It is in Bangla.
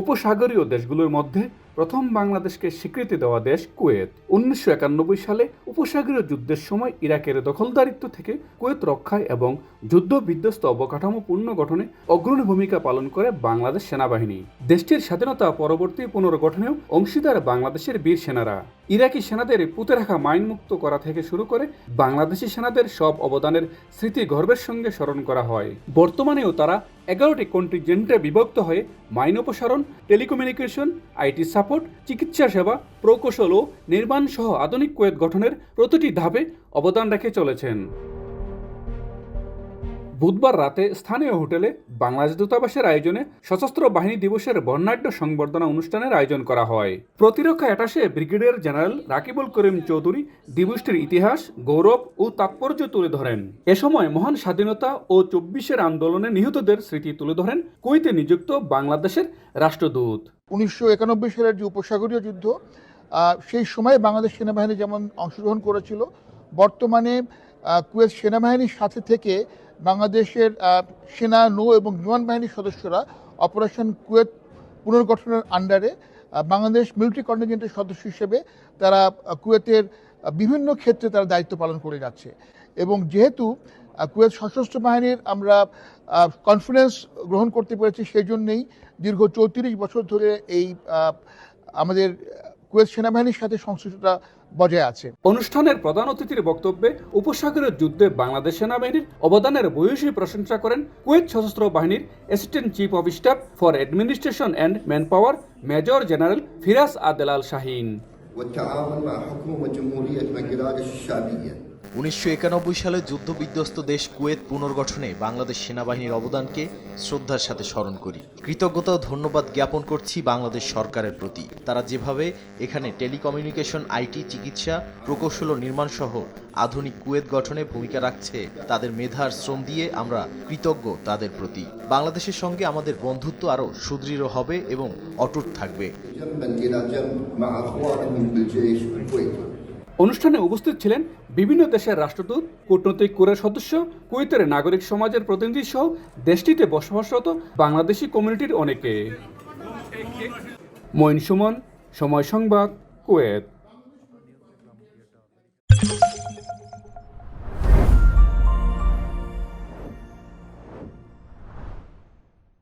উপসাগরীয় দেশগুলোর মধ্যে প্রথম বাংলাদেশকে স্বীকৃতি দেওয়া দেশ কুয়েত। উনিশশো একানব্বই সালে উপসাগরীয় যুদ্ধের সময় ইরাকের দখলদারিত্ব থেকে কুয়েত রক্ষায় এবং যুদ্ধ বিধ্বস্ত অবকাঠামো পুনর্গঠনে অগ্রণী ভূমিকা পালন করে বাংলাদেশ সেনাবাহিনী। দেশটির স্বাধীনতা পরবর্তী পুনর্গঠনেও অংশীদার বাংলাদেশের বীর সেনারা। ইরাকি সেনাদের পুঁতে রাখা মাইনমুক্ত করা থেকে শুরু করে বাংলাদেশি সেনাদের সব অবদানের স্মৃতি গর্বের সঙ্গে স্মরণ করা হয়। বর্তমানেও তারা এগারোটি কন্টিনজেন্টে বিভক্ত হয়ে মাইন অপসারণ, টেলিকমিউনিকেশন, আইটি সাপোর্ট, চিকিৎসা সেবা, প্রকৌশল ও নির্মাণ সহ আধুনিক কুয়েত গঠনের প্রতিটি ধাপে অবদান রেখে চলেছেন। বুধবার রাতে স্থানীয় হোটেলে বাংলাদেশ দূতাবাসের আয়োজনে সশস্ত্র বাহিনী দিবসের বর্ণাঢ্য সংবর্ধনা অনুষ্ঠানের আয়োজন করা হয়। প্রতিরক্ষা attaché brigadier general Rakibul Karim Chowdhury দিবসটির ইতিহাস, গৌরব ও তাৎপর্য তুলে ধরেন। এ সময় মহান স্বাধীনতা ও চব্বিশের আন্দোলনে নিহতদের স্মৃতি তুলে ধরেন কুইতে নিযুক্ত বাংলাদেশের রাষ্ট্রদূত। উনিশশো একানব্বই সালের যে উপসাগরীয় যুদ্ধ সেই সময় বাংলাদেশ সেনাবাহিনী যেমন অংশগ্রহণ করেছিল, বর্তমানে কুয়েত সেনাবাহিনীর সাথে থেকে বাংলাদেশের সেনা, নৌ এবং বিমান বাহিনীর সদস্যরা অপারেশন কুয়েত পুনর্গঠনের আন্ডারে বাংলাদেশ মিলিটারি কন্টিনজেন্টের সদস্য হিসেবে তারা কুয়েতের বিভিন্ন ক্ষেত্রে তারা দায়িত্ব পালন করে যাচ্ছে। এবং যেহেতু কুয়েত সশস্ত্র বাহিনীর আমরা কনফিডেন্স গ্রহণ করতে পেরেছি সেই জন্যেই দীর্ঘ চৌত্রিশ বছর ধরে এই আমাদের কুয়েত সেনাবাহিনীর সাথে সংশ্লিষ্টতা বজায় আছে অনুষ্ঠানের প্রধান অতিথির বক্তব্যে উপসাগরের যুদ্ধে বাংলাদেশ সেনাবাহিনীর অবদানের ভূয়সী প্রশংসা করেন কুয়েত সশস্ত্র বাহিনীর assistant chief of staff for administration and man power major general Firas আদেলাল Shahin والتعاون مع حكومة جمهورية بنغلاديش الشعبية উনিশশো একানব্বই সালে যুদ্ধবিধ্বস্ত দেশ কুয়েত পুনর্গঠনে বাংলাদেশ সেনাবাহিনীর অবদানকে শ্রদ্ধার সাথে স্মরণ করি। কৃতজ্ঞতা ও ধন্যবাদ জ্ঞাপন করছি বাংলাদেশ সরকারের প্রতি। তারা যেভাবে এখানে টেলিকমিউনিকেশন, আইটি, চিকিৎসা, প্রকৌশল ও নির্মাণ সহ আধুনিক কুয়েত গঠনে ভূমিকা রাখছে, তাদের মেধার শ্রম দিয়ে আমরা কৃতজ্ঞ তাদের প্রতি। বাংলাদেশের সঙ্গে আমাদের বন্ধুত্ব আরও সুদৃঢ় হবে এবং অটুট থাকবে। অনুষ্ঠানে উপস্থিত ছিলেন বিভিন্ন দেশের রাষ্ট্রদূত, কূটনৈতিক কোরের সদস্য, কুয়েতের নাগরিক সমাজের প্রতিনিধি সহ দেশটিতে বসবাসরত বাংলাদেশি কমিউনিটির অনেকে। মইন সুমন, সময় সংবাদ, কুয়েত।